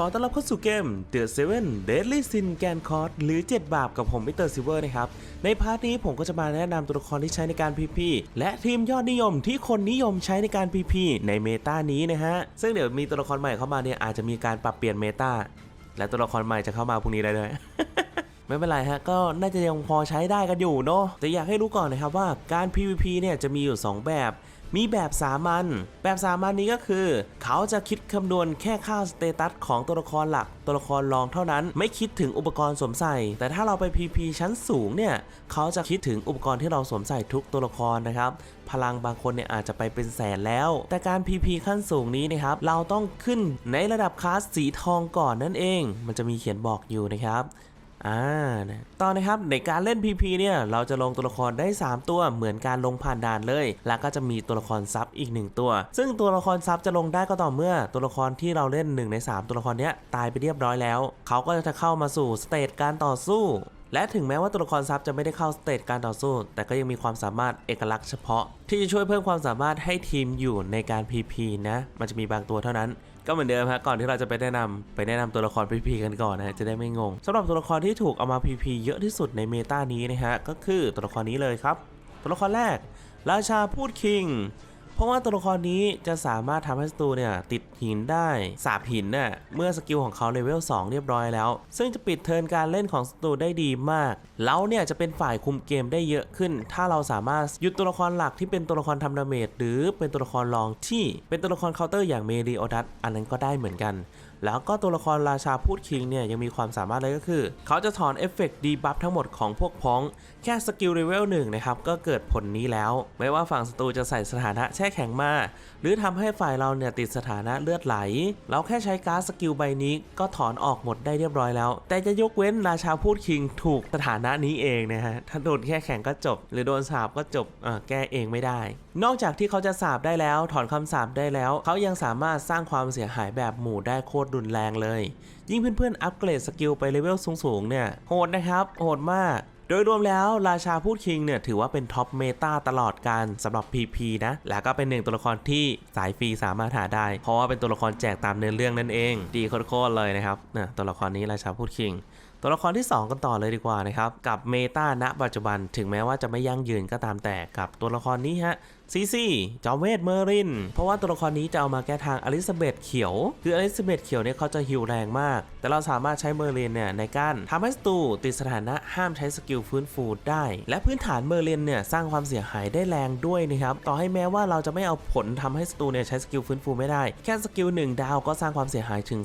ขอต้อนรับเข้าสู่เกม The Seven Deadly Sin g a n c o r d หรือ 7 บาปกับผมมิสเตอร์ซิเวอร์นะครับ ในพาร์ทนี้ผมก็จะมาแนะนำตัวละครที่ใช้ในการ PP และทีมยอดนิยมที่คนนิยมใช้ในการ PP ในเมตานี้นะฮะ ซึ่งเดี๋ยวมีตัวละครใหม่เข้ามาเนี่ยอาจจะมีการปรับเปลี่ยนเมตาและตัวละครใหม่จะเข้ามาพรุ่งนี้ได้เลยไม่เป็นไรฮะ ก็น่าจะยังพอใช้ได้กันอยู่เนาะแต่อยากให้รู้ก่อนนะครับว่าการ PVP เนี่ยจะมีอยู่ 2 แบบ มีแบบสามัญ แบบสามัญนี้ก็คือ เขาจะคิดคำนวณแค่ค่าสเตตัสของตัวละครหลัก ตัวละครรองเท่านั้น ไม่คิดถึงอุปกรณ์สวมใส่ แต่ถ้าเราไป PP ชั้นสูงเนี่ย เขาจะคิดถึงอุปกรณ์ที่เราสวมใส่ทุกตัวละครนะครับ พลังบางคนเนี่ยอาจจะไปเป็นแสนแล้ว แต่การ PP ขั้นสูงนี้นะครับ เราต้องขึ้นในระดับคลาสสีทองก่อนนั่นเอง มันจะมีเขียนบอกอยู่นะครับ อ่านะตอนนะครับในการเล่น PP เนี่ยเราจะลงตัวละครได้ 3 ตัวเหมือนการลงผ่านด่านเลย แล้วก็จะมีตัวละครซับอีก 1 ตัว ซึ่งตัวละครซับจะลงได้ก็ต่อเมื่อตัวละครที่เราเล่น 1 ใน 3 ตัวละครเนี้ยตายไปเรียบร้อยแล้ว เขาก็จะเข้ามาสู่สเตจการต่อสู้และถึงแม้ว่าตัวละครซับจะไม่ได้เข้าสเตจการต่อสู้ แต่ก็ยังมีความสามารถเอกลักษณ์เฉพาะ ที่จะช่วยเพิ่มความสามารถให้ทีมอยู่ในการ PP นะ มันจะมีบางตัวเท่านั้น ก็เหมือนเดิมฮะก่อนที่เราจะไปแนะนำไปแนะนำตัวละคร PP กันก่อนนะจะได้ไม่งงสำหรับตัวละครที่ถูกเอามา PP เยอะที่สุดในเมตานี้นะฮะก็คือตัวละครนี้เลยครับ ตัวละครแรก ราชาพูดคิง เพราะว่าตัวละครนี้จะสามารถทำให้ศัตรูเนี่ยติดหินได้สาบหินน่ะเมื่อสกิลของเขาเลเวล2 เรียบร้อยแล้ว ซึ่งจะปิดเทิร์นการเล่นของศัตรูได้ดีมากเราเนี่ยจะเป็นฝ่ายคุมเกมได้เยอะขึ้น ถ้าเราสามารถหยุดตัวละครหลักที่เป็นตัวละครทำดาเมจหรือเป็นตัวละครรองที่เป็นตัวละครเคาน์เตอร์อย่างเมริออดัสอันนั้นก็ได้เหมือนกัน แล้วก็ตัวละครราชาพูดคิงเนี่ยยังมีความสามารถเลยก็คือ เขาจะถอนเอฟเฟกต์ดีบัฟทั้งหมดของพวกพ้อง แค่สกิลเลเวลหนึ่งนะครับก็เกิดผลนี้แล้ว ไม่ว่าฝั่งศัตรูจะใส่สถานะแช่แข็งมา หรือทำให้ฝ่ายเราเนี่ยติดสถานะเลือดไหล เราแค่ใช้การ์ดสกิลใบนี้ก็ถอนออกหมดได้เรียบร้อยแล้ว แต่จะยกเว้นราชาพูดคิงถูกสถานะนี้เองนะฮะถ้าโดนแค่แข็งก็จบ หรือโดนสาบก็จบอ่าแก้เองไม่ได้ นอกจากที่เขาจะสาบได้แล้ว ถอนคำสาบได้แล้ว เขายังสามารถสร้างความเสียหายแบบหมู่ได้โคตรรุนแรงเลย ยิ่งเพื่อนๆอัปเกรดสกิลไปเลเวลสูงๆเนี่ยโหดนะครับโหดมากโดยรวมแล้วราชาพูดคิงเนี่ยถือว่าเป็นท็อปเมตาตลอดการสำหรับ PP นะ แล้วก็เป็นหนึ่งตัวละครที่สายฟรีสามารถหาได้ เพราะว่าเป็นตัวละครแจกตามเนื้อเรื่องนั่นเอง ดีโคตรเลยนะครับนะตัวละครนี้ราชาพูดคิง ตัวละครที่ 2 กันต่อเลยดีกว่านะครับ กับเมตาณปัจจุบันถึงแม้ว่าจะไม่ยั่งยืนก็ตามแต่กับตัวละครนี้ฮะ ซีซีจอมเวทเมอริน เพราะว่าตัวละครนี้จะเอามาแก้ทางอลิซาเบธเขียว คืออลิซาเบธเขียวเนี่ยเขาจะฮิวแรงมาก แต่เราสามารถใช้เมอรินเนี่ยในการทำให้ศัตรูติดสถานะห้ามใช้สกิลฟื้นฟูได้ และพื้นฐานเมอรินเนี่ยสร้างความเสียหายได้แรงด้วยนะครับ ต่อให้แม้ว่าเราจะไม่เอาผลทำให้ศัตรูเนี่ยใช้สกิลฟื้นฟูไม่ได้ แค่สกิล1ดาวก็สร้างความเสียหายถึง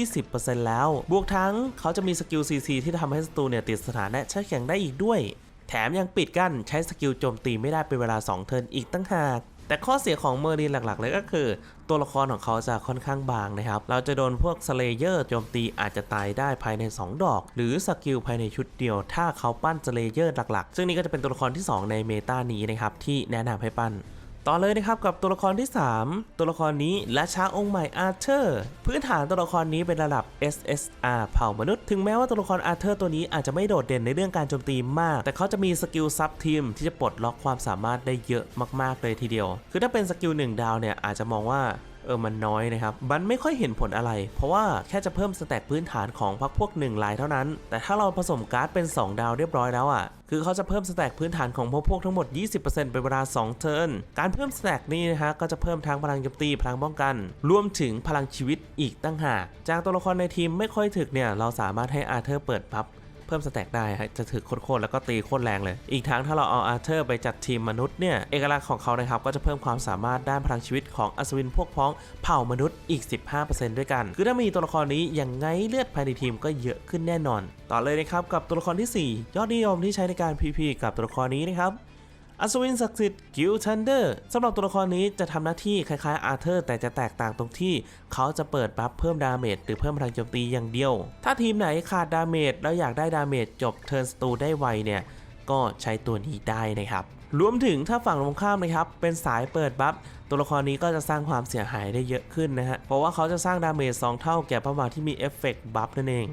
220%แล้ว บวกทั้งเขาจะมีสกิล CC ที่ทำให้ศัตรูเนี่ยติดสถานะใช้แข็งได้อีกด้วย แถมยังปิดกั้นใช้สกิลโจมตีไม่ได้เป็นเวลา 2 เทิร์นอีกตั้งหากแต่ข้อเสียของเมอร์ลินหลักๆ เลยก็คือ ตัวละครของเขาจะค่อนข้างบางนะครับ เราจะโดนพวกสเลเยอร์โจมตีอาจจะตายได้ภายใน 2 ดอก หรือสกิลภายในชุดเดียว ถ้าเขาปั้นสเลเยอร์หลักๆ ซึ่งนี่ก็จะเป็นตัวละครที่ 2 ในเมตานี้นะครับที่แนะนำให้ปั้น ต่อเลยนะครับกับตัวละครที่ 3 ตัวละครนี้ราชาองค์ใหม่อาร์เธอร์พื้นฐานตัวละครนี้เป็นระดับ SSR เผ่ามนุษย์ ถึงแม้ว่าตัวละครอาร์เธอร์ตัวนี้อาจจะไม่โดดเด่นในเรื่องการโจมตีมาก แต่เขาจะมีสกิลซับทีมที่จะปลดล็อกความสามารถได้เยอะมากๆเลยทีเดียว คือถ้าเป็นสกิล1ดาวเนี่ยอาจจะมองว่า เออมันน้อยนะครับมันไม่ค่อยเห็นผลอะไร เพราะว่าแค่จะเพิ่มสแต็กพื้นฐานของพักพวก1ลายเท่านั้น แต่ถ้าเราผสมการ์ดเป็น 2 ดาวเรียบร้อยแล้วอะคือเขาจะเพิ่มสแต็กพื้นฐานของพวกพวกทั้งหมด 20%เป็นเวลา 2 เทิร์น การเพิ่มสแต็กนี่นะฮะก็จะเพิ่มทั้งพลังโจมตีพลังป้องกัน รวมถึงพลังชีวิตอีกตั้งหาก จากตัวละครในทีมไม่ค่อยถึกเนี่ยเราสามารถให้อาร์เธอร์เปิดพับ เพิ่มสแต็กได้ฮะจะถือโคตรแล้วก็ตีโคตรแรงเลย อีกทั้งถ้าเราเอาอาร์เธอร์ไปจัดทีมมนุษย์เนี่ยเอกลักษณ์ของเขานะครับก็จะเพิ่มความสามารถด้านพลังชีวิตของอัศวินพวกพ้องเผ่ามนุษย์อีก 15%ด้วยกัน คือถ้ามีตัวละครนี้ยังไงเลือดภายในทีมก็เยอะขึ้นแน่นอน ต่อเลยนะครับกับตัวละครที่ 4 ยอดนิยมที่ใช้ในการ PP กับตัวละครนี้นะครับ อัศวินศักดิ์สิทธิ์กิลทันเดอร์สำหรับตัวละครนี้จะทำหน้าที่คล้ายๆอาร์เธอร์ แต่จะแตกต่างตรงที่ เขาจะเปิดบัฟเพิ่มดาเมจหรือเพิ่มพลังโจมตีอย่างเดียว ถ้าทีมไหนขาดดาเมจแล้วอยากได้ดาเมจจบเทิร์นสตูได้ไวเนี่ยก็ใช้ตัวนี้ได้นะครับ รวมถึงถ้าฝั่งตรงข้ามนะครับ เป็นสายเปิดบัฟตัวละครนี้ก็จะสร้างความเสียหายได้เยอะขึ้นนะฮะ เพราะว่าเขาจะสร้างดาเมจ2เท่าแก่เป้าหมาที่มีเอฟเฟกต์บัฟนั่นเอง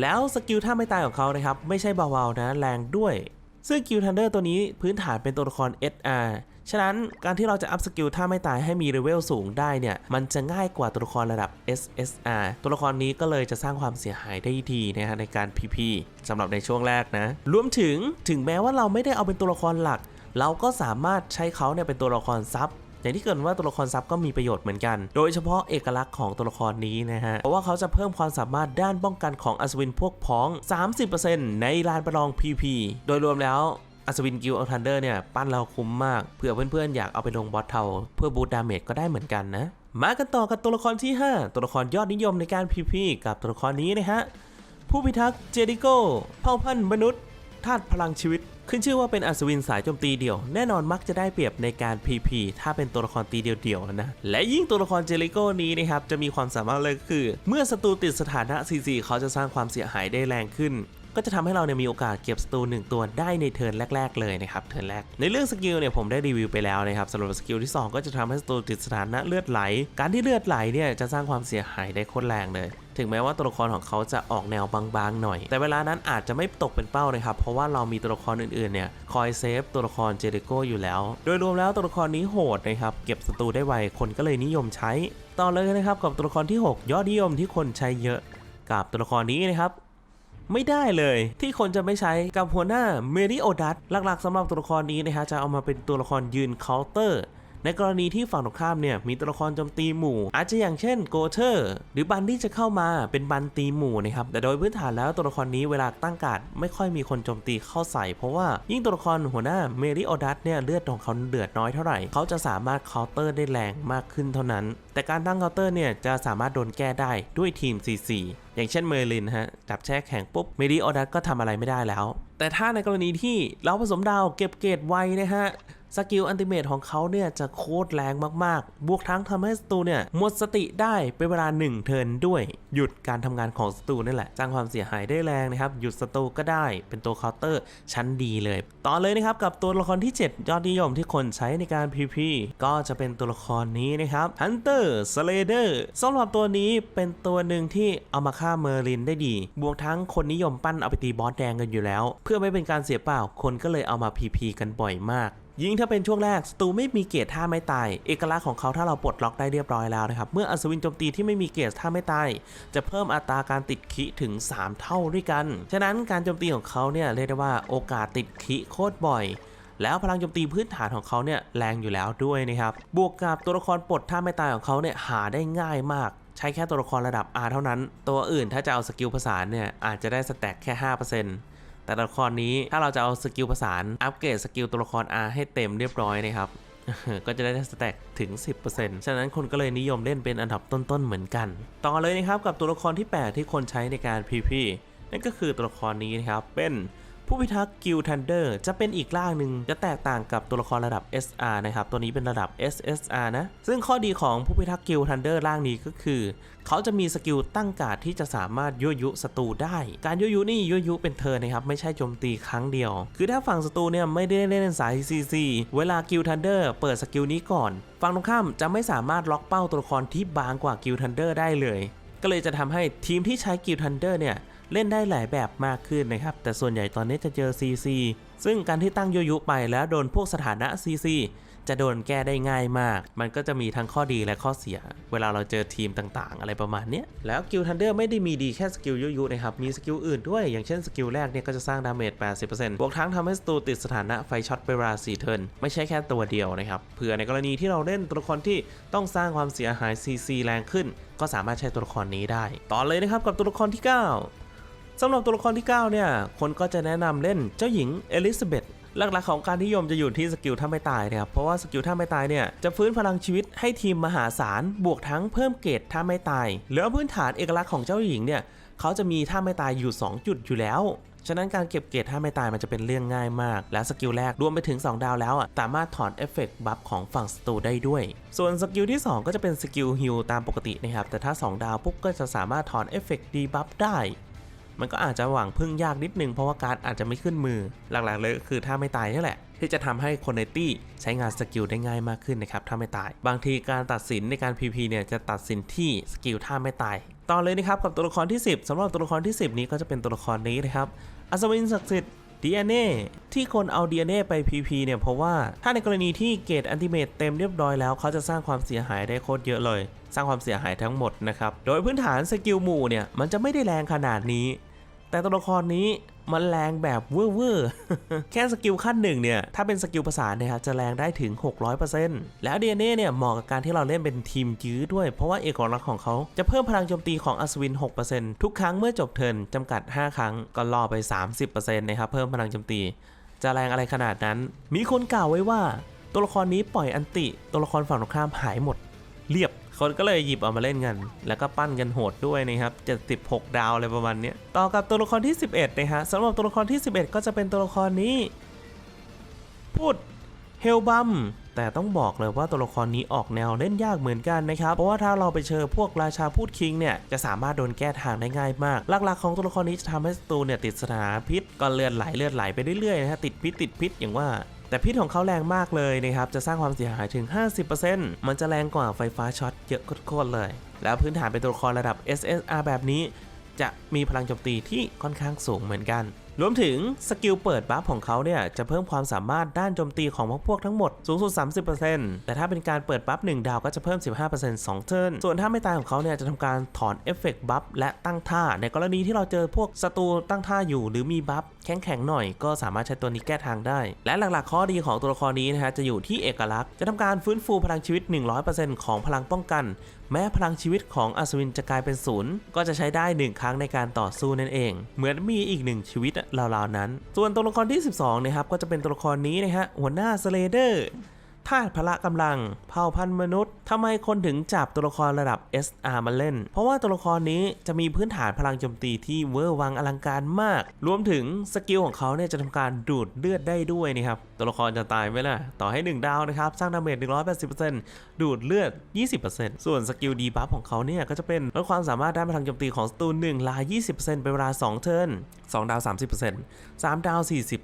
แล้วสกิลท่าไม่ตายของเขานะครับ ไม่ใช่เบาๆนะแรงด้วย ซึ่งกิลทันเดอร์ตัวนี้พื้นฐานเป็นตัวละคร SR ฉะนั้นการที่เราจะอัพสกิลถ้าไม่ตายให้มีเลเวลสูงได้เนี่ย มันจะง่ายกว่าตัวละครระดับ SSR ตัวละครนี้ก็เลยจะสร้างความเสียหายได้ดีนะฮะในการ PP สำหรับในช่วงแรกนะ รวมถึงถึงแม้ว่าเราไม่ได้เอาเป็นตัวละครหลัก เราก็สามารถใช้เขาเนี่ยเป็นตัวละครซับ อย่างที่เกินว่าตัวละครซับก็มีประโยชน์เหมือนกัน โดยเฉพาะเอกลักษณ์ของตัวละครนี้นะฮะ เพราะว่าเขาจะเพิ่มความสามารถด้านป้องกันของอัศวินพวกพ้อง 30%ในลานประลอง PP โดยรวมแล้วอัศวินกิลอัลทันเดอร์เนี่ยปั้นเราคุ้มมากเผื่อเพื่อนๆ อยากเอาไปลงบอสเทาเพื่อบูตดาเมจก็ได้เหมือนกันนะ มากันต่อกับตัวละครที่ 5 ตัวละครยอดนิยมในการ PP กับตัวละครนี้นะฮะผู้พิทักษ์เจดิโก้เผ่าพันธุ์มนุษย์ธาตุพลังชีวิต ขึ้นชื่อว่าเป็นอัศวินสายโจมตีเดี่ยว แน่นอนมักจะได้เปรียบในการ PP ถ้าเป็นตัวละครตีเดี่ยวๆนะ และยิ่งตัวละครเจลิโก้นี้นะครับจะมีความสามารถเลยก็คือ เมื่อศัตรูติดสถานะ CC เขาจะสร้างความเสียหายได้แรงขึ้น ก็จะทำให้เราเนี่ยมีโอกาสเก็บศัตรูหนึ่งตัวได้ในเทิร์นแรก ๆ เลยนะครับเทิร์นแรก ในเรื่องสกิลเนี่ยผมได้รีวิวไปแล้วนะครับสำหรับสกิลที่ 2 ก็จะทำให้ศัตรูติดสถานะเลือดไหล การที่เลือดไหลเนี่ยจะสร้างความเสียหายได้โคตรแรงเลยถึงแม้ว่าตัวละครของเขาจะออกแนวบางๆหน่อย แต่เวลานั้นอาจจะไม่ตกเป็นเป้านะครับ เพราะว่าเรามีตัวละครอื่นๆเนี่ยคอยเซฟตัวละครเจเดโกอยู่แล้ว โดยรวมแล้วตัวละครนี้โหดนะครับ เก็บศัตรูได้ไว คนก็เลยนิยมใช้ ต่อเลยนะครับกับตัวละครที่ 6 ยอดนิยมที่คนใช้เยอะ กับตัวละครนี้นะครับ ไม่ได้เลยที่คนจะไม่ใช้กับหัวหน้าเมริโอดัตหลักๆสำหรับตัวละครนี้นะฮะจะเอามาเป็นตัวละครยืนเคาน์เตอร์ ในกรณีที่ฝั่งตรงข้ามเนี่ยมีตัวละครโจมตีหมู่ อาจจะอย่างเช่นโกเทอร์ หรือบันที่จะเข้ามาเป็นบันตีหมู่นะครับแต่โดยพื้นฐานแล้วตัวละครนี้เวลาตั้งการ์ดไม่ค่อยมีคนโจมตีเข้าใส่ เพราะว่ายิ่งตัวละครหัวหน้าเมริโอดัตเนี่ยเลือดของเขาเดือดน้อยเท่าไหร่เขาจะสามารถเคาน์เตอร์ได้แรงมากขึ้นเท่านั้น แต่การตั้งเคาน์เตอร์เนี่ยจะสามารถโดนแก้ได้ด้วยทีม CC อย่างเช่นเมอร์ลินฮะจับแช่แข็งปุ๊บเมริโอดัตก็ทำอะไรไม่ได้แล้ว แต่ถ้าในกรณีที่เราผสมดาวเก็บเกรดไวนะฮะ สกิลอันติเมทของเขาเนี่ยจะโคตรแรงมากๆ บวกทั้งทำให้ศัตรูเนี่ยหมดสติได้เป็นเวลา 1 เทิร์นด้วย หยุดการทำงานของศัตรูนั่แหละสร้างความเสียหายได้แรงนะครับ หยุดศัตรูก็ได้เป็นตัวเคาน์เตอร์ชั้นดีเลย ต่อเลยนะครับกับตัวละครที่ 7 ยอดนิยมที่คนใช้ในการ PP ก็จะเป็นตัวละครนี้นะครับ Hunter Slayer สำหรับตัวนี้เป็นตัวหนึ่งที่เอามาฆ่าเมอร์ลินได้ดี บวกทั้งคนนิยมปั้นเอาไปตีบอสแดงกันอยู่แล้ว เพื่อไม่เป็นการเสียเปล่าคนก็เลยเอามา PP กันบ่อยมาก ยิ่งถ้าเป็นช่วงแรกสตูไม่มีเกรดท่าไม่ตาย เอกลักษณ์ของเขาถ้าเราปลดล็อกได้เรียบร้อยแล้วนะครับ เมื่ออัศวินโจมตีที่ไม่มีเกรดท่าไม่ตาย จะเพิ่มอัตราการติดคิถึง 3 เท่าด้วยกัน ฉะนั้นการโจมตีของเขาเนี่ยเรียกได้ว่าโอกาสติดคิโคตรบ่อย แล้วพลังโจมตีพื้นฐานของเขาเนี่ยแรงอยู่แล้วด้วยนะครับ บวกกับตัวละครปลดท่าไม่ตายของเขาเนี่ยหาได้ง่ายมากใช้แค่ตัวละครระดับ R เท่านั้น ตัวอื่นถ้าจะเอาสกิลผสาเนี่ยอาจจะได้สแต็กแค่ 5% แต่ตัวละครนี้ถ้าเราจะเอาสกิลผสานอัปเกรดสกิลตัวละคร R ให้เต็มเรียบร้อยนะครับก็จะได้สแต็กถึง 10%ฉะนั้นคนก็เลยนิยมเล่นเป็นอันดับต้นๆเหมือนกัน ต่อเลยนะครับกับตัวละครที่ 8 ที่คนใช้ในการ PP นั่นก็คือตัวละครนี้นะครับเป็น ผู้พิทักษ์กิลทันเดอร์จะเป็นอีกร่างหนึ่งจะแตกต่างกับตัวละครระดับ SR นะครับ ตัวนี้เป็นระดับ SSR นะ ซึ่งข้อดีของผู้พิทักษ์กิลทันเดอร์ร่างนี้ก็คือ เขาจะมีสกิลตั้งการ์ดที่จะสามารถยั่วยุศัตรูได้ การยั่วยุนี่ยั่วยุเป็นเทิร์นะครับ ไม่ใช่โจมตีครั้งเดียว คือถ้าฝั่งศัตรูเนี่ยไม่ได้เล่นสาย CC เวลากิลทันเดอร์เปิดสกิลนี้ก่อน ฝั่งตรงข้ามจะไม่สามารถล็อกเป้าตัวละครที่บางกว่ากิลทันเดอร์ได้เลย ก็เลยจะทำให้ทีมที่ใช้กิลทันเดอร์เนี่ย เล่นได้หลายแบบมากขึ้นนะครับ แต่ส่วนใหญ่ตอนนี้จะเจอ CC ซึ่งการที่ตั้งยุยุไปแล้วโดนพวกสถานะ CC จะโดนแก้ได้ง่ายมาก มันก็จะมีทั้งข้อดีและข้อเสีย เวลาเราเจอทีมต่างๆ อะไรประมาณนี้ แล้วกิลทันเดอร์ไม่ได้มีดีแค่สกิลยุยุนะครับ มีสกิลอื่นด้วย อย่างเช่นสกิลแรกเนี่ยก็จะสร้างดาเมจ 80%บวกทั้งทำให้ศัตรูติดสถานะไฟช็อตเป็นเวลา4เทิร์น ไม่ใช่แค่ตัวเดียวนะครับ เผื่อในกรณีที่เราเล่นตัวละครที่ต้องสร้างความเสียหาย CC แรงขึ้น ก็สามารถใช้ตัวละครนี้ได้ ต่อเลยนะครับกับตัวละครที่ 9 สำหรับตัวละครที่ 9 เนี่ย คนก็จะแนะนำเล่นเจ้าหญิงเอลิซาเบธหลักๆของการนิยมจะอยู่ที่สกิลท่าไม่ตายนะครับ เพราะว่าสกิลท่าไม่ตายเนี่ยจะฟื้นพลังชีวิตให้ทีมมหาศาล บวกทั้งเพิ่มเกรดท่าไม่ตาย แล้วพื้นฐานเอกลักษณ์ของเจ้าหญิงเนี่ยเขาจะมีท่าไม่ตายอยู่ 2 จุดอยู่แล้ว ฉะนั้นการเก็บเกรดท่าไม่ตายมันจะเป็นเรื่องง่ายมาก และสกิลแรกรวมไปถึง 2 ดาวแล้วอะสามารถถอนเอฟเฟกต์บัฟของฝั่งศัตรูได้ด้วย ส่วนสกิลที่ 2 ก็จะเป็นสกิลฮิลตามปกตินะครับ แต่ถ้า 2 ดาวปุ๊บก็จะสามารถถอนเอฟเฟกต์ดีบัฟได้ มันก็อาจจะหวังพึ่งยากนิดนึงเพราะว่าการ์ดอาจจะไม่ขึ้นมือ หลักๆเลยก็คือถ้าไม่ตายนี่แหละ ที่จะทำให้คนในตี้ใช้งานสกิลได้ง่ายมากขึ้นนะครับถ้าไม่ตาย บางทีการตัดสินในการ PP เนี่ยจะตัดสินที่สกิลถ้าไม่ตายต่อเลยนะครับกับตัวละครที่ 10สำหรับตัวละครที่ 10 นี้ก็จะเป็นตัวละครนี้นะครับอัศวินศักดิ์สิทธิ์ DNA ที่คนเอา DNA ไป PP เนี่ยเพราะว่าถ้าในกรณีที่เกรดอันติเมตเต็มเรียบร้อยแล้วเขาจะสร้างความเสียหายได้โคตรเยอะเลย สร้างความเสียหายทั้งหมดนะครับ โดยพื้นฐานสกิลหมู่เนี่ยมันจะไม่ได้แรงขนาดนี้ แต่ตัวละครนี้มันแรงแบบเว่อร์แค่สกิลขั้นหนึ่งเนี่ย ถ้าเป็นสกิลประสานเนะครับจะแรงได้ถึง 600%แล้ว DNA เนี่ยเหมาะกับการที่เราเล่นเป็นทีมยื้อด้วย เพราะว่าเอกลักษณ์ของเขาจะเพิ่มพลังโจมตีของอัศวิน 6%ทุกครั้งเมื่อจบเทิร์นจำกัด 5 ครั้งก็ล่อไป 30%นะครับเพิ่มพลังโจมตี จะแรงอะไรขนาดนั้น มีคนกล่าวไว้ว่า ตัวละครนี้ปล่อยอันติ ตัวละครฝั่งตรงข้ามหายหมด เรียบ คนก็เลยหยิบเอามาเล่นกัน แล้วก็ปั้นกันโหดด้วยนะครับ 76 ดาวอะไรประมาณนี้ต่อกับตัวละครที่ 11 นะฮะสำหรับตัวละครที่ 11 ก็จะเป็นตัวละครนี้ พูดเฮลบัมแต่ต้องบอกเลยว่าตัวละครนี้ออกแนวเล่นยากเหมือนกันนะครับ เพราะว่าถ้าเราไปเจอพวกราชาพูดคิงเนี่ยจะสามารถโดนแก้ทางได้ง่ายมาก หลักๆของตัวละครนี้จะทำให้ศัตรูเนี่ยติดสถานพิษก็เลือดไหลเลือดไหลไปเรื่อยๆนะฮะติดพิษติดพิษอย่างว่า แต่พิษของเขาแรงมากเลยนะครับ จะสร้างความเสียหายถึง 50%มันจะแรงกว่าไฟฟ้าช็อตเยอะโคตรเลย แล้วพื้นฐานเป็นตัวละครระดับ SSR แบบนี้ จะมีพลังโจมตีที่ค่อนข้างสูงเหมือนกัน รวมถึงสกิลเปิดบัฟของเขาเนี่ยจะเพิ่มความสามารถด้านโจมตีของพวกทั้งหมดสูงสุด 30%แต่ถ้าเป็นการเปิดบัฟ1ดาวก็จะเพิ่ม 15% 2 เทิร์น ส่วนถ้าไม่ตายของเขาเนี่ยจะทำการถอนเอฟเฟกต์บัฟและตั้งท่า ในกรณีที่เราเจอพวกศัตรูตั้งท่าอยู่ หรือมีบัฟแข็งๆหน่อยก็สามารถใช้ตัวนี้แก้ทางได้ และหลักๆ ข้อดีของตัวละครนี้นะฮะจะอยู่ที่เอกลักษณ์จะทำการฟื้นฟูพลังชีวิต 100%ของพลังป้องกันแม้พลังชีวิตของอัศวินจะกลายเป็นศูนย์ก็จะใช้ได้ 1 ครั้งในการต่อสู้นั่นเอง เหมือนมีอีกหนึ่งชีวิตราวๆนั้น ส่วนตัวละครที่ 12นะครับก็จะเป็นตัวละครนี้นะฮะหัวหน้าสเลเดอร์ ธาตุพละกำลัง เผ่าพันธุ์มนุษย์ทำไมคนถึงจับตัวละครระดับ SR มาเล่น เพราะว่าตัวละครนี้จะมีพื้นฐานพลังโจมตีที่เวอร์วังอลังการมาก รวมถึงสกิลของเขาเนี่ยจะทำการดูดเลือดได้ด้วยนะครับ ตัวละครจะตายไหมล่ะ ต่อให้ 1 ดาวนะครับ สร้างดาเมจ180%ดูดเลือด 20%ส่วนสกิลดีบัฟของเขาเนี่ยก็จะเป็นลดความสามารถด้านพลังโจมตีของสตูน1ลา 20%เป็นเวลา 2 เทิร์น2ดาว 30% 3 ดาว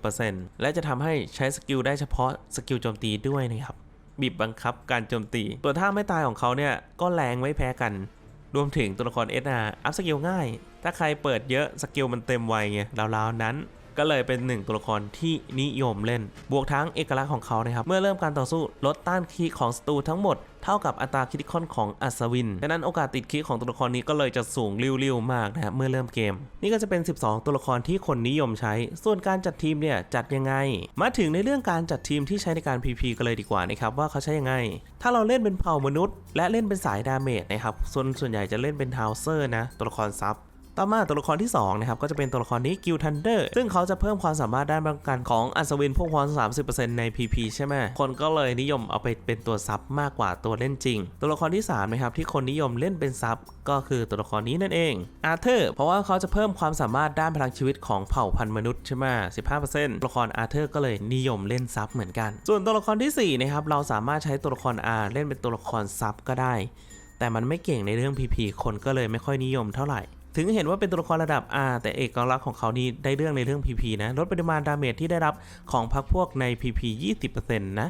40%และจะทำให้ใช้สกิลได้เฉพาะสกิลโจมตีด้วยนะครับ บีบบังคับการโจมตี ตัวท่าไม่ตายของเขาเนี่ยก็แรงไม่แพ้กัน รวมถึงตัวละคร SR อัพสกิลง่าย ถ้าใครเปิดเยอะสกิลมันเต็มไวไงราวๆนั้น ก็เลยเป็นหนึ่งตัวละครที่นิยมเล่น บวกทั้งเอกลักษณ์ของเขานะครับ เมื่อเริ่มการต่อสู้ลดต้านคีของศัตรูทั้งหมดเท่ากับอัตราคิติคอนของอัศวินดังนั้นโอกาสติดคีของตัวละครนี้ก็เลยจะสูงริ้วๆมากนะครับเมื่อเริ่มเกม นี่ก็จะเป็น 12 ตัวละครที่คนนิยมใช้ ส่วนการจัดทีมเนี่ยจัดยังไง มาถึงในเรื่องการจัดทีมที่ใช้ในการ PP กันเลยดีกว่านะครับว่าเขาใช้ยังไง ถ้าเราเล่นเป็นเผ่ามนุษย์ และเล่นเป็นสายดาเมจนะครับส่วนส่วนใหญ่จะเล่นเป็นทาวเซอร์นะตัวละครซับ ต่อมาตัวละครที่ 2 นะครับ ก็จะเป็นตัวละครนี้กิลทันเดอร์ซึ่งเขาจะเพิ่มความสามารถด้านป้องกันของอัศวินพวกพร30%ใน PP ใช่ไหมคนก็เลยนิยมเอาไปเป็นตัวซับมากกว่าตัวเล่นจริง ตัวละครที่3นะครับที่คนนิยมเล่นเป็นซับก็คือตัวละครนี้นั่นเองอาร์เธอร์เพราะว่าเขาจะเพิ่มความสามารถด้านพลังชีวิตของเผ่าพันธุ์มนุษย์ใช่ไหม15%ตัวละครอาร์เธอร์ก็เลยนิยมเล่นซับเหมือนกัน ส่วนตัวละครทีสี่4นะครับเราสามารถใช้ตัวละคร R เล่นเป็นตัวละครซับก็ได้ แต่มันไม่เก่งในเรื่อง PP คนก็เลยไม่ค่อยนิยมเท่าไหร่ ถึงเห็นว่าเป็นตัวละครระดับ R แต่เอกลักษณ์ของเขานี่ได้เรื่องในเรื่อง PP นะ ลดปริมาณดาเมจที่ได้รับของพรรคพวกใน PP 20%นะ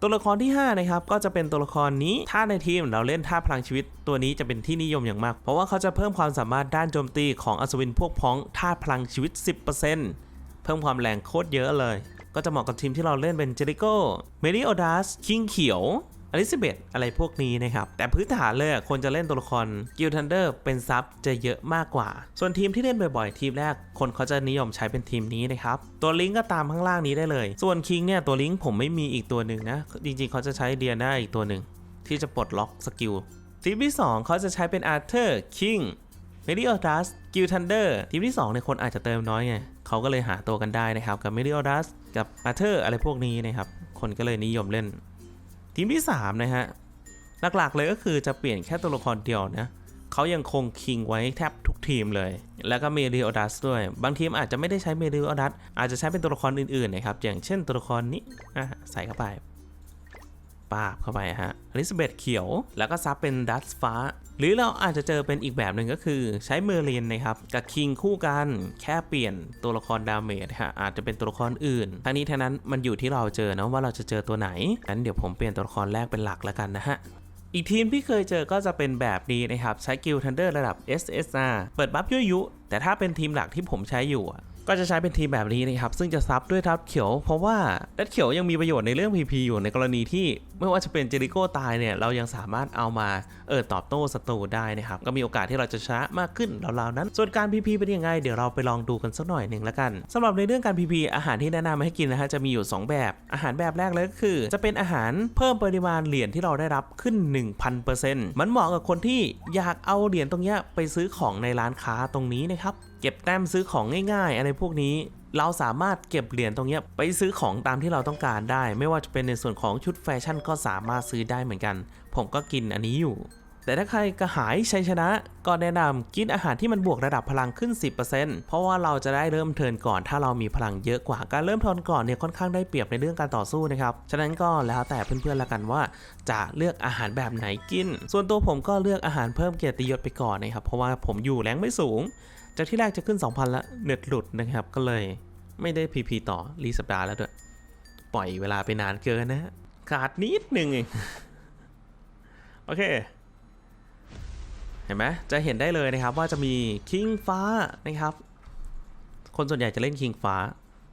ตัวละครที่ 5 นะครับ ก็จะเป็นตัวละครนี้ ถ้าในทีมเราเล่นท่าพลังชีวิตตัวนี้จะเป็นที่นิยมอย่างมาก เพราะว่าเขาจะเพิ่มความสามารถด้านโจมตีของอัศวินพวกพ้องท่าพลังชีวิต 10%เพิ่มความแรงโคตรเยอะเลย ก็จะเหมาะกับทีมที่เราเล่นเป็นเจริโก้ เมดิโอดัส คิงเขียว อลิซาเบธอะไรพวกนี้นะครับ แต่พื้นฐานเลยคนจะเล่นตัวละครกิลทันเดอร์เป็นซับจะเยอะมากกว่า ส่วนทีมที่เล่นบ่อยๆ ทีมแรก คนเขาจะนิยมใช้เป็นทีมนี้นะครับ ตัวลิงก์ก็ตามข้างล่างนี้ได้เลย ส่วนคิงเนี่ยตัวลิงก์ผมไม่มีอีกตัวหนึ่งนะ จริงๆ เขาจะใช้เดียนาอีกตัวหนึ่งที่จะปลดล็อกสกิลทีมที่ 2 เขาจะใช้เป็นอาร์เธอร์คิงเมดิโอดัสกิลทันเดอร์ทีมที่2ในยคนอาจจะเติมน้อยไงเขาก็เลยหาตัวกันได้นะครับกับเมดิโอดัสกับอาร์เธอร์อะไรพวกนี้นะครับคนก็เลยนิยมเล่น ทีมที่ 3 นะฮะ หลักๆเลยก็คือจะเปลี่ยนแค่ตัวละครเดียวนะเขายังคงคิงไว้แทบทุกทีมเลย แล้วก็เมริโอดัสด้วย บางทีมอาจจะไม่ได้ใช้เมริโอดัสอาจจะใช้เป็นตัวละครอื่นๆนะครับอย่างเช่นตัวละครนี้ใส่เข้าไป ปาบเข้าไปฮะอลิซาเบธเขียว แล้วก็ซับเป็นดัสฟ้า หรือเราอาจจะเจอเป็นอีกแบบหนึ่งก็คือใช้เมอร์ลินนะครับกับคิงคู่กันแค่เปลี่ยนตัวละครดาเมจฮะอาจจะเป็นตัวละครอื่น ทั้งนี้ทั้งนั้นมันอยู่ที่เราเจอนะว่าเราจะเจอตัวไหนงั้นเดี๋ยวผมเปลี่ยนตัวละครแรกเป็นหลักแล้วกันนะฮะอีกทีมที่เคยเจอก็จะเป็นแบบนี้นะครับ ใช้กิลทันเดอร์ระดับ SSR เปิดบัฟยั่วยุ แต่ถ้าเป็นทีมหลักที่ผมใช้อยู่ ก็จะใช้เป็นทีมแบบนี้นะครับ ซึ่งจะซับด้วยทับเขียว เพราะว่าดัดเขียวยังมีประโยชน์ในเรื่อง PP อยู่ในกรณีที่ไม่ว่าจะเป็นเจริโก้ตายเนี่ย เรายังสามารถเอามาเออตอบโต้ศัตรูได้นะครับ ก็มีโอกาสที่เราจะชนะมากขึ้นราวๆนั้น ส่วนการ PP เป็นยังไง เดี๋ยวเราไปลองดูกันสักหน่อยหนึ่งละกันสำหรับในเรื่องการ PP อาหารที่แนะนำมาให้กินนะฮะจะมีอยู่ 2 แบบ อาหารแบบแรกเลยก็คือ จะเป็นอาหารเพิ่มปริมาณเหรียญที่เราได้รับขึ้น 1000%มันเหมาะกับคนที่อยากเอาเหรียญตรงเนี้ยไปซื้อของในร้านค้าตรงนี้นะครับเก็บแต้มซื้อของง่าย ๆ อะไรพวกนี้ เราสามารถเก็บเหรียญตรงนี้ไปซื้อของตามที่เราต้องการได้ ไม่ว่าจะเป็นในส่วนของชุดแฟชั่นก็สามารถซื้อได้เหมือนกัน ผมก็กินอันนี้อยู่ แต่ถ้าใครกระหายชัยชนะ ก็แนะนำกินอาหารที่มันบวกระดับพลังขึ้น 10%เพราะว่าเราจะได้เริ่มเทินก่อน ถ้าเรามีพลังเยอะกว่าการเริ่มทิร์นก่อนเนี่ยค่อนข้างได้เปรียบในเรื่องการต่อสู้นะครับฉะนั้นก็แล้วแต่เพื่อนๆละกันว่า จะเลือกอาหารแบบไหนกิน ส่วนตัวผมก็เลือกอาหารเพิ่มเกียรติยศไปก่อนนะครับเพราะว่าผมอยู่แรงไม่สูง จากที่แรกจะขึ้น 2,000ละเน็ตหลุดนะครับ ก็เลยไม่ได้ PP ต่อรีสัปดาห์แล้วด้วย ปล่อยเวลาไปนานเกินนะ ขาดนิดหนึ่งเอง โอเค เห็นไหมจะเห็นได้เลยนะครับว่าจะมีคิงฟ้านะครับ คนส่วนใหญ่จะเล่นคิงฟ้า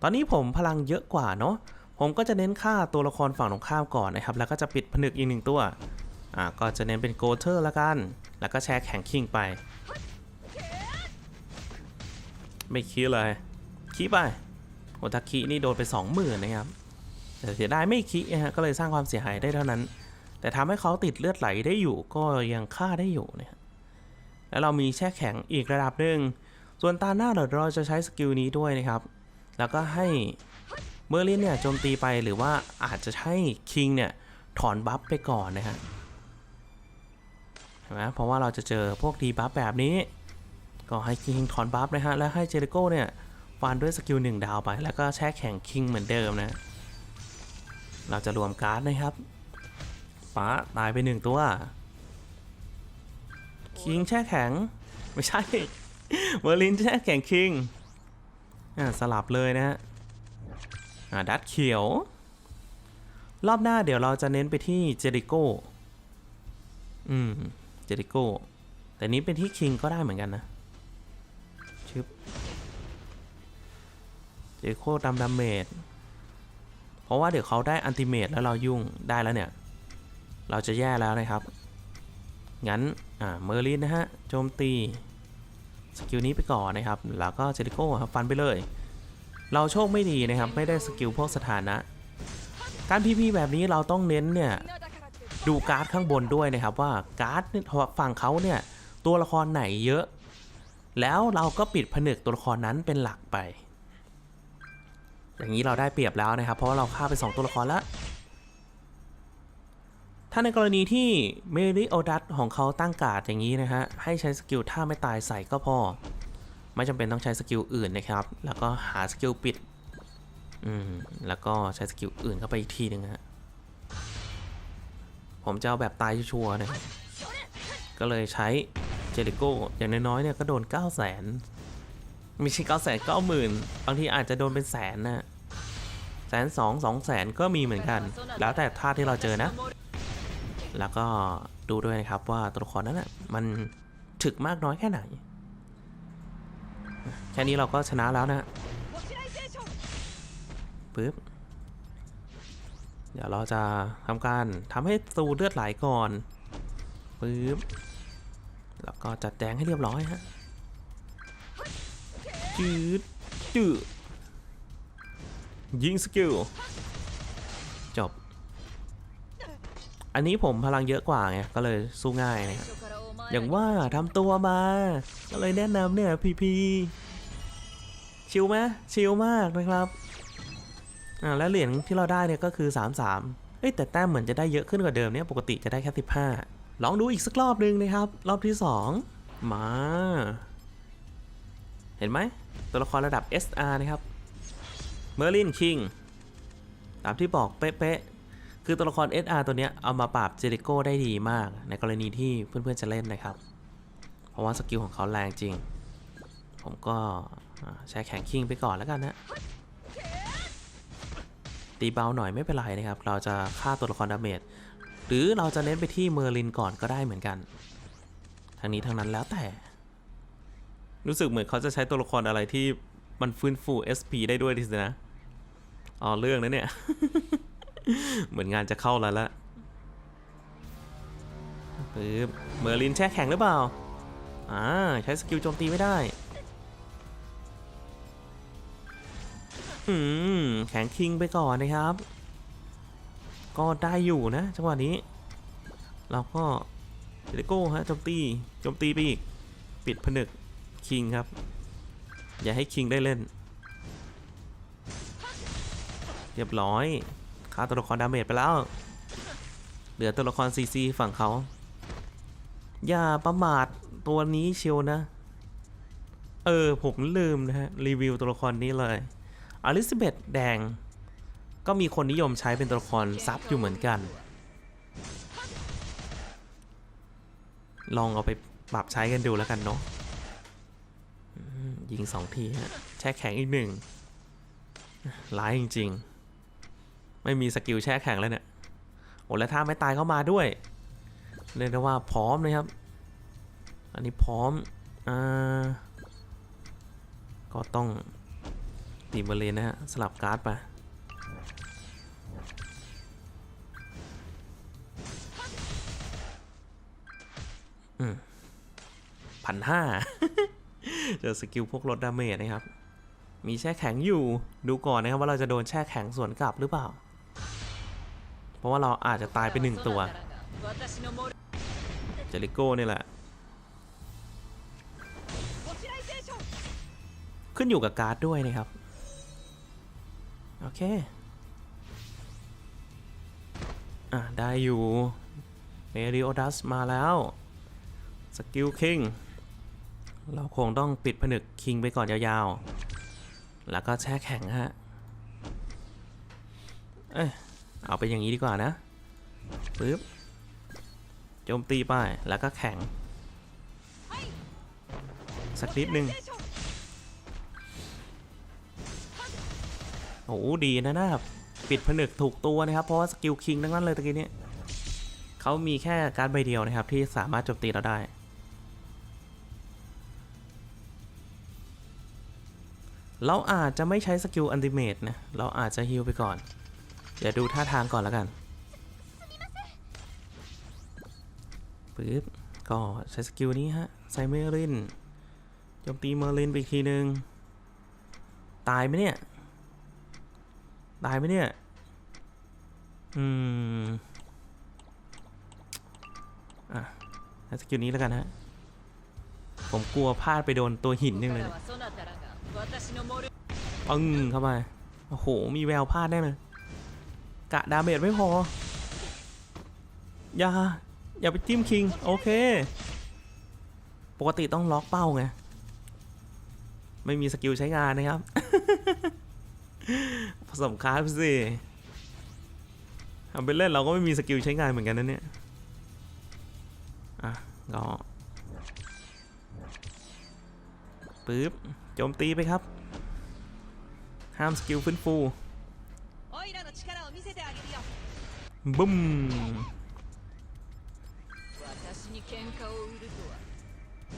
ตอนนี้ผมพลังเยอะกว่าเนาะผมก็จะเน้นฆ่าตัวละครฝั่งตรงข้ามก่อนนะครับ แล้วก็จะปิดผนึกอีกหนึ่งตัว อ่า ก็จะเน้นเป็นโกเทอร์ละกัน แล้วก็แชร์แข่งคิงไป ไม่คิดเลยคิไปโอทาคินี่โดนไป20,000นนะครับ แต่เสียดายไม่คินะฮะก็เลยสร้างความเสียหายได้เท่านั้น แต่ทำให้เขาติดเลือดไหลได้อยู่ก็ยังฆ่าได้อยู่เนะฮะแล้วเรามีแช่แข็งอีกระดับหนึ่งส่วนตาหน้าเดี๋ยวเราจะใช้สกิลนี้ด้วยนะครับ แล้วก็ให้เมอร์ลินเนี่ยโจมตีไปหรือว่าอาจจะให้คิงเนี่ยถอนบัฟไปก่อนนะฮะเห็นไหมเพราะว่าเราจะเจอพวกดีบัฟแบบนี้ ก็ให้คิงถอนบัฟนะฮะ แล้วให้เจริโก้เนี่ยฟันด้วยสกิลหนึ่งดาวไป แล้วก็แช่แข็งคิงเหมือนเดิมนะ เราจะรวมการ์ดนะครับป้าตายไปหนึ่งตัว คิงแช่แข็ง ไม่ใช่เมอร์ลินแช่แข็งคิงอ่าสลับเลยนะฮะอ่าดัดเขียว รอบหน้าเดี๋ยวเราจะเน้นไปที่เจริโก้ อืม เจริโก้ แต่นี้เป็นที่คิงก็ได้เหมือนกันนะ เจริโก้ดำดาเมจเพราะว่าเดี๋ยวเขาได้อันติเมตแล้วเรายุ่งได้แล้วเนี่ย เราจะแย่แล้วนะครับ งั้น อ่า เมอร์ลินนะฮะ โจมตี สกิลนี้ไปก่อนนะครับ แล้วก็เจริโก้ครับฟันไปเลย เราโชคไม่ดีนะครับ ไม่ได้สกิลพวกสถานะ การพีพีแบบนี้เราต้องเน้นเนี่ย ดูการ์ดข้างบนด้วยนะครับว่าการ์ดฝั่งเขาเนี่ยตัวละครไหนเยอะ แล้วเราก็ปิดผนึกตัวละครนั้นเป็นหลักไป อย่างนี้เราได้เปรียบแล้วนะครับ เพราะว่าเราฆ่าไป 2 ตัวละครแล้วถ้าในกรณีที่เมริโอดัตของเขาตั้งการ์ดอย่างนี้นะฮะ ให้ใช้สกิลท่าไม่ตายใส่ก็พอ ไม่จำเป็นต้องใช้สกิลอื่นนะครับ แล้วก็หาสกิลปิด อืม แล้วก็ใช้สกิลอื่นเข้าไปอีกทีหนึ่งฮะ ผมจะเอาแบบตายชัวร์นะก็เลยใช้เจริโก้ อย่างน้อยๆเนี่ยก็โดน 9 0 0 0 0 0ไม่ใช่ 9 0 0 0 0 9 0,000 บางทีอาจจะโดนเป็นแสนนะ แสนสองสองแสนก็มีเหมือนกัน แล้วแต่ท่าที่เราเจอนะ แล้วก็ดูด้วยนะครับว่าตัวละครนั้นน่ะมันถึกมากน้อยแค่ไหน แค่นี้เราก็ชนะแล้วนะปึ๊บเดี๋ยวเราจะทำการทำให้ตูเลือดไหลก่อนปึ๊บแล้วก็จัดแจงให้เรียบร้อยฮะจืดจืด ยิงสกิล จบ อันนี้ผมพลังเยอะกว่าไง ก็เลยสู้ง่ายนะครับอย่างว่าทำตัวมา ก็เลยแนะนำเนี่ยพีพีชิลไหมชิลมากนะครับ อ่า แล้วเหรียญที่เราได้เนี่ยก็คือ 33 เอ้ย แต่แต้มเหมือนจะได้เยอะขึ้นกว่าเดิมเนี่ย ปกติจะได้แค่ 15 ลองดูอีกสักรอบหนึงนะครับ รอบที่ 2 มา เห็นไหม ตัวละครระดับ SR นะครับ เมอร์ลินคิงตามที่บอกเป๊ะๆ คือตัวละคร SR ตัวเนี้ยเอามาปราบเจริโก้ได้ดีมาก ในกรณีที่เพื่อนๆจะเล่นนะครับ เพราะว่าสกิลของเขาแรงจริง ผมก็ใช้แข่งคิงไปก่อนแล้วกันนะตีเบาหน่อยไม่เป็นไรนะครับ เราจะฆ่าตัวละครดาเมจหรือเราจะเน้นไปที่เมอร์ลินก่อนก็ได้เหมือนกันทางนี้ทางนั้นแล้วแต่ รู้สึกเหมือนเขาจะใช้ตัวละครอะไรที่ มันฟื้นฟู SP ได้ด้วยดิสินะอ๋อเรื่องนะเนี่ย เหมือนงานจะเข้าแล้วละปึ๊บเมอร์ลินแช่แข็งหรือเปล่า อ่า ใช้สกิลโจมตีไม่ได้ อืม แข็งคิงไปก่อนนะครับ ก็ได้อยู่นะจังหวะนี้ เราก็เดลโก้ฮะโจมตีโจมตีไปอีก ปิดผนึกคิงครับ อย่าให้คิงได้เล่น เรียบร้อยค่าตัวละครดาเมจไปแล้ว เหลือตัวละครซีซีฝั่งเขา อย่าประมาทตัวนี้เชียวนะ เออ ผมลืมนะฮะ รีวิวตัวละครนี้เลยอลิซาเบธแดง ก็มีคนนิยมใช้เป็นตัวละครซับอยู่เหมือนกัน ลองเอาไปปรับใช้กันดูแล้วกันเนาะ ยิงสองทีฮะแช่แข็งอีกหนึ่งร้ายจริง ๆ ไม่มีสกิลแช่แข็งแล้วเนี่ยโอ้แล้วถ้าไม่ตายเข้ามาด้วยเรียกได้ว่าพร้อมนะครับ อันนี้พร้อมอ่าก็ต้องตีมาเลยนะฮะสลับการ์ดไปอืมพันห้า เจอสกิลพวกลดดาเมจนะครับ มีแช่แข็งอยู่ดูก่อนนะครับว่าเราจะโดนแช่แข็งสวนกลับหรือเปล่า เพราะว่าเราอาจจะตายไปหนึ่งตัวเจลิโก้นี่แหละ ขึ้นอยู่กับการ์ดด้วยนะครับ โอเค อะ ได้อยู่เมริโอดัสมาแล้ว สกิลคิง เราคงต้องปิดผนึกคิงไปก่อนยาวๆ แล้วก็แช่แข็งฮะ เอ้เอาไปอย่างนี้ดีกว่านะปึ๊บโจมตีไปแล้วก็แข็ง สักนิดนึงโอ้ดีนะนะปิดผนึกถูกตัวนะครับ เพราะว่าสกิลคิงทั้งนั้นเลยตะกี้นี้เขามีแค่การใบเดียวนะครับ ที่สามารถโจมตีเราได้ เราอาจจะไม่ใช้สกิลอันติเมตนะ เราอาจจะฮิลไปก่อน เดี๋ยวดูท่าทางก่อนแล้วกันปึ๊บ ก็ใช้สกิลนี้ฮะไซเมอรินโจมตีเมอร์ลินไปอีกทีนึง ตายไหมเนี่ย ตายไหมเนี่ย อืม อะให้สกิลนี้แล้วกันฮะ ผมกลัวพลาดไปโดนตัวหินนึงเลย ปังเข้าไป โอ้โห มีแววพลาดแน่เลย กะดาเมจไม่พอ อย่า อย่าไปจิ้มคิง โอเค ปกติต้องล็อกเป้าไง ไม่มีสกิลใช้งานนะครับ ผสมคาร์สิทำไปเล่นเราก็ไม่มีสกิลใช้งานเหมือนกันนะเนี่ย อะก็ปึ๊บ โจมตีไปครับ ห้ามสกิลฟื้นฟูบึ้ม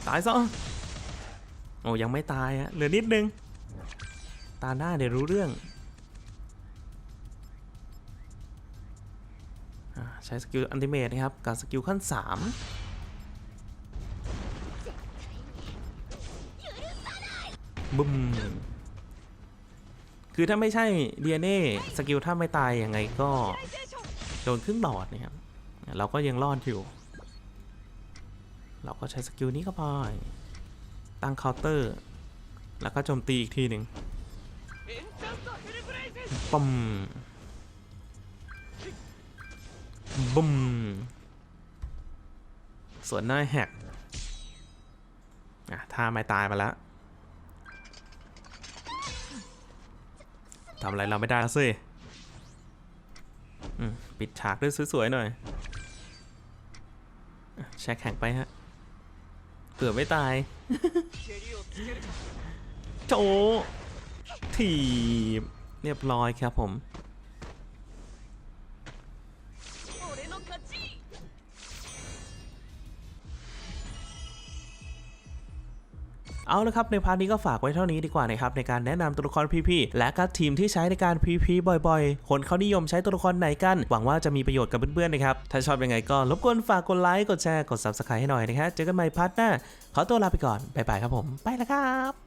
ตายซะโอ้ยังไม่ตายฮะเหลือนิดนึง ตาหน้าเดี๋ยวรู้เรื่องใช้สกิลอันติเมตนะครับกับสกิลขั้น 3 บึ้มคือถ้าไม่ใช่เดียเน่สกิลถ้าไม่ตายยังไงก็โดนครึ่งหลอดนะครับเราก็ยังรอดอยู่ เราก็ใช้สกิลนี้ก็พอตั้งเคาน์เตอร์ แล้วก็โจมตีอีกทีหนึ่งปั๊มบึ้มส่วนหน้าแหกอะท่าไม่ตายมาแล้ว ทำอะไรเราไม่ได้สิปิดฉากด้วยสวยๆหน่อย แช่แข็งไปฮะเผื่อไม่ตาย โถถีบเรียบร้อยครับผม เอาละครับในพาร์ทนี้ก็ฝากไว้เท่านี้ดีกว่านะครับในการแนะนำตัวละคร PP และก็ทีมที่ใช้ในการ PP บ่อยๆ คนเขานิยมใช้ตัวละครไหนกัน หวังว่าจะมีประโยชน์กับเพื่อนๆนะครับถ้าชอบยังไงก็รบกวนฝากกดไลค์กดแชร์กด Subscribe ให้หน่อยนะครับเจอกันใหม่พาร์ทหน้าขอตัวลาไปก่อนบ๊ายบายครับผมไปแล้วครับ